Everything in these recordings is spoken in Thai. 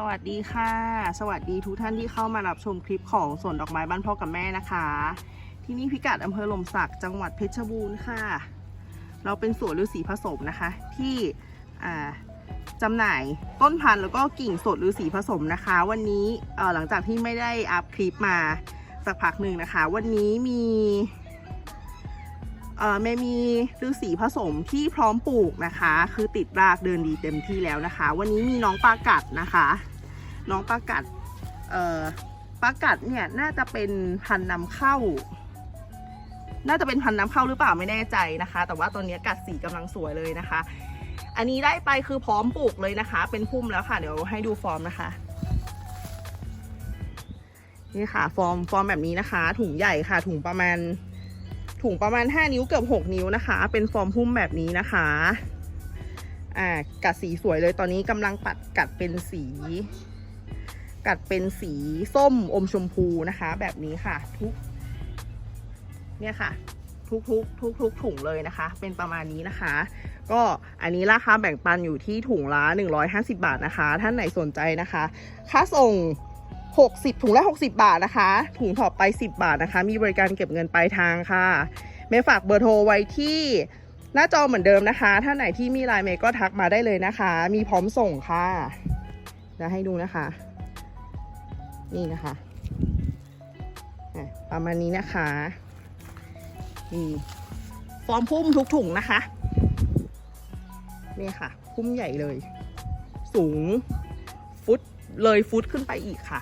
สวัสดีค่ะ สวัสดีทุกท่านที่เข้ามารับชมคลิปของสวนดอกไม้บ้านพ่อกับแม่นะคะ ที่นี่พิกัดอำเภอหลมสักจังหวัดเพชรบูรณ์ค่ะ เราเป็นสวนฤาษีผสมนะคะ ที่จำหน่ายต้นพันธุ์แล้วก็กิ่งสดฤาษีผสมนะคะ วันนี้หลังจากที่ไม่ได้อัพคลิปมาสักพักหนึ่งนะคะ วันนี้มี เม่มีฤาษีผสมที่พร้อมปลูกนะคะ คือติดรากเดินดีเต็มที่แล้วนะคะ วันนี้มีน้องปลากัดนะคะ น้องปลากัดปลากัดเนี่ยน่าจะเป็นพันธุ์นำเข้า น่าจะเป็นพันธุ์นำเข้าหรือเปล่าไม่แน่ใจนะคะ แต่ว่าตัวเนี้ยกัดสีกำลังสวยเลยนะคะ อันนี้ได้ไปคือพร้อมปลูกเลยนะคะ เป็นพุ่มแล้วค่ะเดี๋ยวให้ดูฟอร์มนะคะนี่ค่ะฟอร์มฟอร์มแบบนี้นะคะ ถุงใหญ่ค่ะ ถุงประมาณ ถุงประมาณ 5 นิ้วเกือบ 6 นิ้วนะคะ เป็นฟอร์มพุ่มแบบนี้นะคะอ่ากัดสีสวยเลยตอนนี้กำลังปัดกัดเป็นสี กัดเป็นสีส้มอมชมพูนะคะ แบบนี้ค่ะ ทุก เนี่ยค่ะ ทุกทุกทุกทุกๆถุงเลยนะคะ เป็นประมาณนี้นะคะ ก็อันนี้ราคาแบ่งปันอยู่ที่ถุงละ150 บาทนะคะ ท่านไหนสนใจนะคะ ค่าส่ง 60 ถุงละ 60 บาทนะคะ ถุงถอดไป 10 บาทนะคะ มีบริการเก็บเงินปลายทางค่ะเมย์ฝากเบอร์โทรไว้ที่หน้าจอเหมือนเดิมนะคะ ถ้าไหนที่มีไลน์เมย์ก็ทักมาได้เลยนะคะ มีพร้อมส่งค่ะเดี๋ยวให้ดูนะคะ นี่นะคะอะประมาณนี้นะคะนี่ฟอร์มพุ่มทุกถุงนะคะ นี่ค่ะ พุ่มใหญ่เลย สูง ฟุตเลยฟุตขึ้นไปอีกค่ะ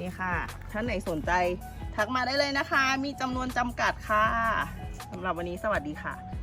นี่ค่ะ ท่านไหนสนใจ ทักมาได้เลยนะคะ มีจำนวนจำกัดค่ะสำหรับวันนี้สวัสดีค่ะ